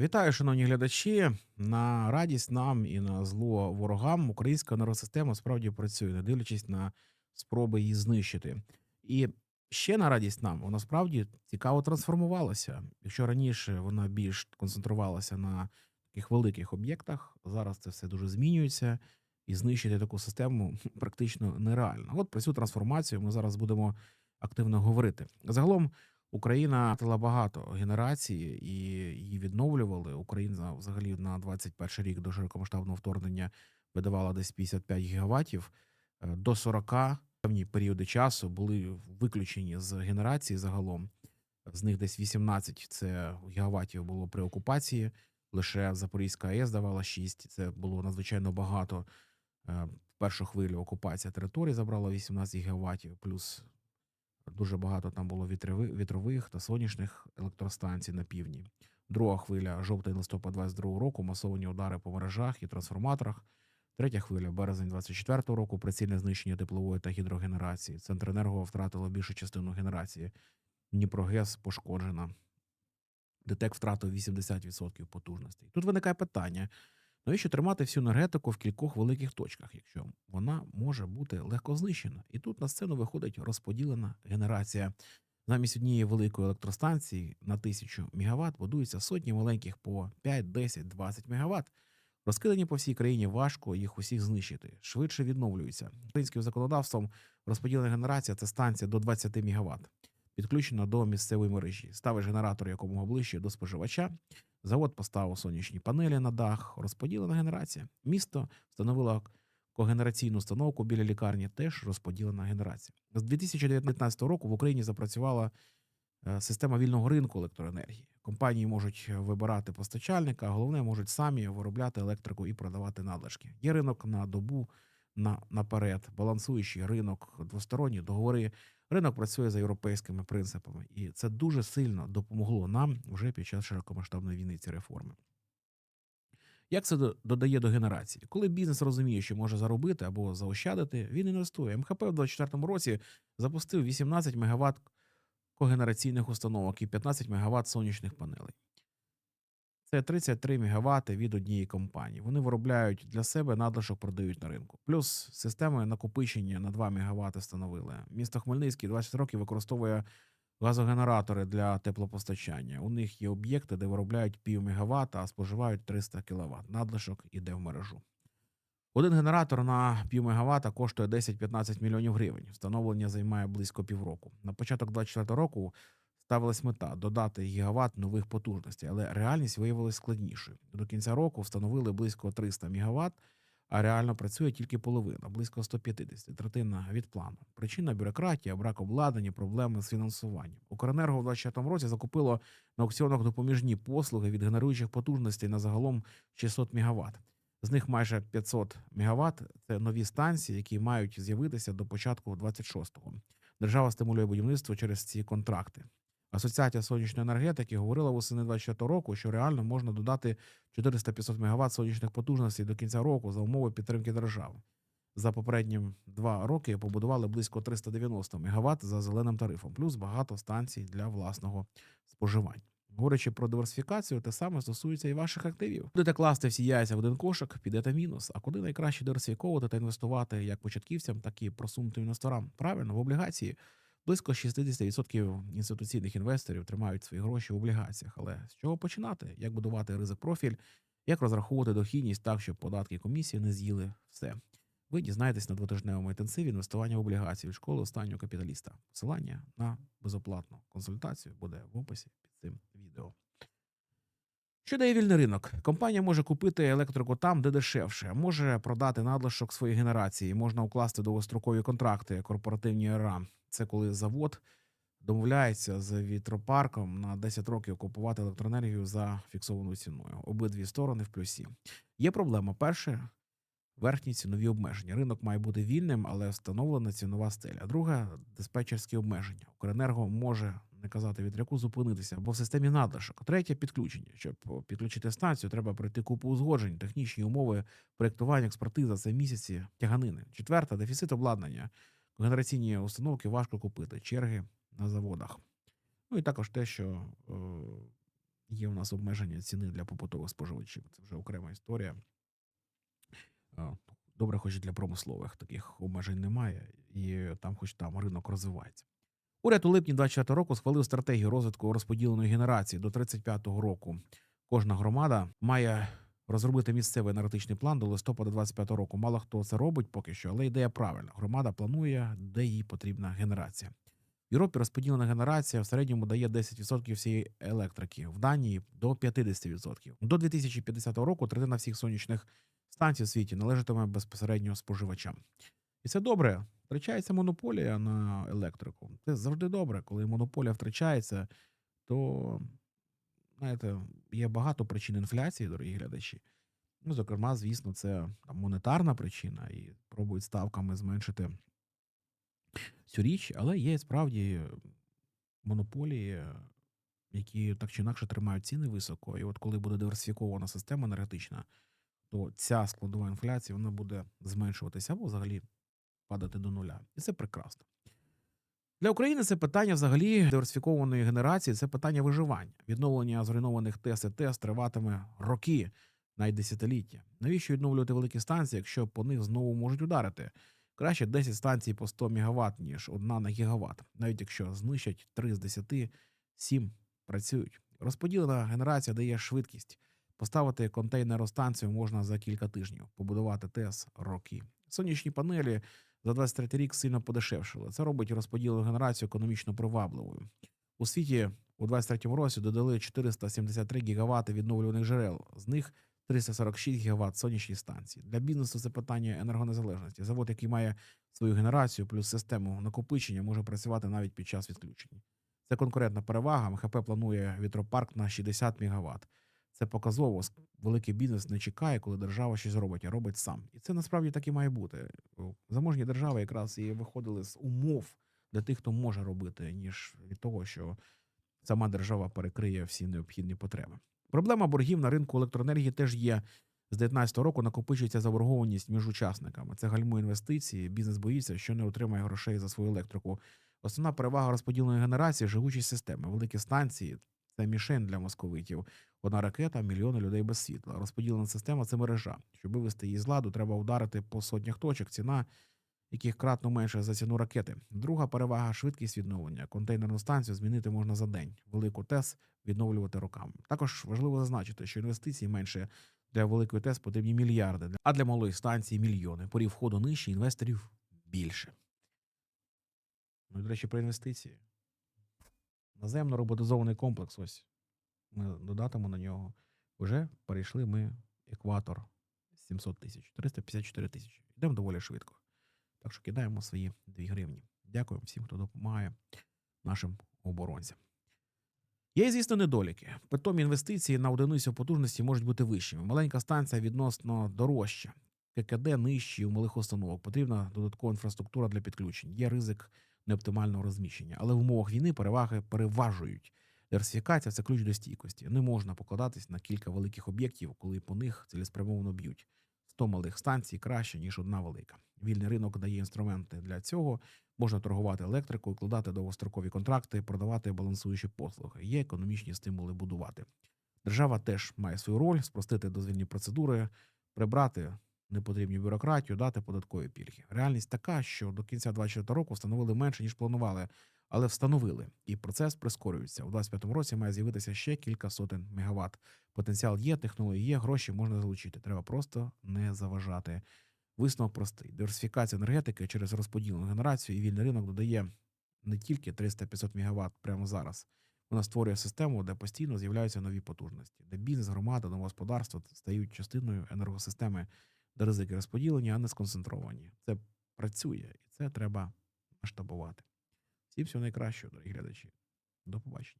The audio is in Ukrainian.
Вітаю, шановні глядачі. На радість нам і на зло ворогам українська енергосистема справді працює, не дивлячись на спроби її знищити. І ще на радість нам вона справді цікаво трансформувалася. Якщо раніше вона більш концентрувалася на таких великих об'єктах, зараз це все дуже змінюється, і знищити таку систему практично нереально. От про цю трансформацію ми зараз будемо активно говорити. Загалом. Україна втратила багато генерацій і її відновлювали. Україна взагалі на 21 рік до широкомасштабного вторгнення видавала десь 55 гігаватів. Е, До 40 певні періоди часу були виключені з генерації загалом. З них десь 18 це гігаватів було при окупації. Лише Запорізька АЕС давала 6. Це було надзвичайно багато. Е, В першу хвилю окупація території забрала 18 гігаватів, плюс Дуже багато там було вітрових, та сонячних електростанцій на півдні. Друга хвиля жовтий листопад 22 року, масовані удари по мережах і трансформаторах. Третя хвиля березень 24 року, прицільне знищення теплової та гідрогенерації. Центренерго втратило більшу частину генерації. Дніпрогес пошкоджена. ДТЕК втратив 80% потужностей. Тут виникає питання: навіщо тримати всю енергетику в кількох великих точках, якщо вона може бути легко знищена? І тут на сцену виходить розподілена генерація. Замість однієї великої електростанції на 1000 МВт будуються сотні маленьких по 5, 10, 20 МВт. Розкидані по всій країні важко їх усіх знищити, швидше відновлюються. Українським законодавством розподілена генерація це станція до 20 МВт, підключена до місцевої мережі. Ставиш генератор якомога ближче до споживача. Завод поставив сонячні панелі на дах, розподілена генерація. Місто встановило когенераційну установку біля лікарні, теж розподілена генерація. З 2019 року в Україні запрацювала е, система вільного ринку електроенергії. Компанії можуть вибирати постачальника, а головне можуть самі виробляти електрику і продавати надлишки. Є ринок на добу на, наперед, балансуючий ринок, двосторонні договори. Ринок працює за європейськими принципами, і це дуже сильно допомогло нам вже під час широкомасштабної війни ці реформи. Як це додає до генерації? Коли бізнес розуміє, що може заробити або заощадити, він інвестує. МХП в 2024 році запустив 18 МВт когенераційних установок і 15 МВт сонячних панелей. Це 33 МВт від однієї компанії. Вони виробляють для себе надлишок, продають на ринку. Плюс системи накопичення на 2 МВт встановили. Місто Хмельницький 20 років використовує газогенератори для теплопостачання. У них є об'єкти, де виробляють пів мегаватта, а споживають 300 кВт. Надлишок іде в мережу. Один генератор на пів мегаватта коштує 10-15 мільйонів гривень. Встановлення займає близько півроку. На початок 2024 року ставилась мета додати гігават нових потужностей, але реальність виявилась складнішою. До кінця року встановили близько 300 мегаватт, а реально працює тільки половина, близько 150, третина від плану. Причина бюрократія, брак обладнання, проблеми з фінансуванням. Укренерго в 2020 році закупило на аукціонах допоміжні послуги від генеруючих потужностей на загалом 600 мегаватт. З них майже 500 мегаватт – це нові станції, які мають з'явитися до початку 26-го. Держава стимулює будівництво через ці контракти. Асоціація сонячної енергетики говорила восени 24 року, що реально можна додати 400-500 МВт сонячних потужностей до кінця року за умови підтримки держави. За попередні два роки побудували близько 390 МВт за зеленим тарифом, плюс багато станцій для власного споживання. Говорячи про диверсифікацію, те саме стосується і ваших активів. Будете класти всі яйця в один кошик, підете мінус. А куди найкраще диверсифіковувати та інвестувати як початківцям, так і просунутим інвесторам? Правильно, в облігації. Близько 60% інституційних інвесторів тримають свої гроші в облігаціях. Але з чого починати? Як будувати ризик профіль, як розраховувати дохідність так, щоб податки і комісії не з'їли все? Ви дізнаєтесь на двотижневому інтенсиві інвестування в облігації від школи останнього капіталіста. Посилання на безоплатну консультацію буде в описі під цим відео. Що дає вільний ринок? Компанія може купити електрику там, де дешевше, може продати надлишок своєї генерації, можна укласти довгострокові контракти, корпоративні РА. Це коли завод домовляється з вітропарком на 10 років купувати електроенергію за фіксованою ціною. Обидві сторони в плюсі. Є проблема. Перше верхні цінові обмеження. Ринок має бути вільним, але встановлена цінова стеля. Друге диспетчерські обмеження. Укренерго може не казати вітряку зупинитися або в системі надлишок. Третє підключення. Щоб підключити станцію, треба пройти купу узгоджень, технічні умови, проєктування, експертиза це місяці тяганини. Четверте дефіцит обладнання. Генераційні установки важко купити, черги на заводах. Ну і також те, що е, є у нас обмеження ціни для побутових споживачів. Це вже окрема історія. Добре, хоч для промислових таких обмежень немає, і там, хоч там ринок розвивається. Уряд у липні 24 року схвалив стратегію розвитку розподіленої генерації до 35-го року. Кожна громада має розробити місцевий енергетичний план до листопада 25 року. Мало хто це робить поки що, але ідея правильна. Громада планує, де їй потрібна генерація. В Європі розподілена генерація в середньому дає 10% всієї електрики, в Данії до 50%. До 2050 року третина всіх сонячних станцій у світі належатиме безпосередньо споживачам. І це добре. Втрачається монополія на електрику. Це завжди добре. Коли монополія втрачається, то знаєте, є багато причин інфляції, дорогі глядачі. Ну, зокрема, звісно, це там, монетарна причина, і пробують ставками зменшити цю річ, але є справді монополії, які так чи інакше тримають ціни високо. І от коли буде диверсифікована система енергетична, то ця складова інфляції вона буде зменшуватися або взагалі падати до нуля. І це прекрасно. Для України це питання взагалі диверсифікованої генерації, це питання виживання. Відновлення зруйнованих ТЕС і ТЕС триватиме роки, навіть десятиліття. Навіщо відновлювати великі станції, якщо по них знову можуть ударити? Краще 10 станцій по 100 МВт, ніж одна на гігават, навіть якщо знищать 3 з 10, 7 працюють. Розподілена генерація дає швидкість. Поставити контейнеростанцію можна за кілька тижнів, побудувати ТЕС роки. Сонячні панелі за 23 рік сильно подешевшили. Це робить розподілену генерацію економічно привабливою. У світі у 23 році додали 473 гігавати відновлюваних джерел. З них 346 гігават сонячні станції. Для бізнесу це питання енергонезалежності. Завод, який має свою генерацію плюс систему накопичення, може працювати навіть під час відключень. Це конкурентна перевага. МХП планує вітропарк на 60 МВт. Це показово. Великий бізнес не чекає, коли держава щось робить, а робить сам. І це насправді так і має бути. Заможні держави якраз і виходили з умов для тих, хто може робити, ніж від того, що сама держава перекриє всі необхідні потреби. Проблема боргів на ринку електроенергії теж є. З 2019 року накопичується заборгованість між учасниками. Це гальмує інвестиції. Бізнес боїться, що не отримає грошей за свою електрику. Основна перевага розподіленої генерації живучість системи. Великі станції це мішень для московитів. Одна ракета, мільйони людей без світла. Розподілена система це мережа. Щоб вивести її з ладу, треба ударити по сотнях точок. Ціна яких кратно менше за ціну ракети. Друга перевага швидкість відновлення. Контейнерну станцію змінити можна за день. Велику ТЕС відновлювати роками. Також важливо зазначити, що інвестицій менше для великої ТЕС потрібні мільярди, а для малої станції мільйони. Порів входу нижче, інвесторів більше. Ну і, до речі, про інвестиції. Наземно роботизований комплекс. Ось ми додатимо на нього. Вже перейшли ми екватор 700 тисяч, 354 тисячі. Йдемо доволі швидко. Так що кидаємо свої 2 гривні. Дякую всім, хто допомагає нашим оборонцям. Є, звісно, недоліки. Питомі інвестиції на одиницю потужності можуть бути вищими. Маленька станція відносно дорожча. ККД нижчі у малих установок. Потрібна додаткова інфраструктура для підключень. Є ризик неоптимального розміщення. Але в умовах війни переваги переважують. Диверсифікація це ключ до стійкості. Не можна покладатись на кілька великих об'єктів, коли по них цілеспрямовано б'ють. 100 малих станцій краще, ніж одна велика. Вільний ринок дає інструменти для цього. Можна торгувати електрикою, кладати довгострокові контракти, продавати балансуючі послуги. Є економічні стимули будувати. Держава теж має свою роль спростити дозвільні процедури, прибрати непотрібну бюрократію, дати податкові пільги. Реальність така, що до кінця 2024 року встановили менше ніж планували, але встановили, і процес прискорюється. У 2025 році має з'явитися ще кілька сотень мегаватт. Потенціал є, технології є, гроші можна залучити. Треба просто не заважати. Висновок простий: диверсифікація енергетики через розподілену генерацію і вільний ринок додає не тільки 300-500 МВт прямо зараз. Вона створює систему, де постійно з'являються нові потужності, де бізнес, громада, домогосподарство стають частиною енергосистеми, ризики розподілені, а не сконцентровані. Це працює, і це треба масштабувати. Всім всього найкращого, дорогі глядачі. До побачення.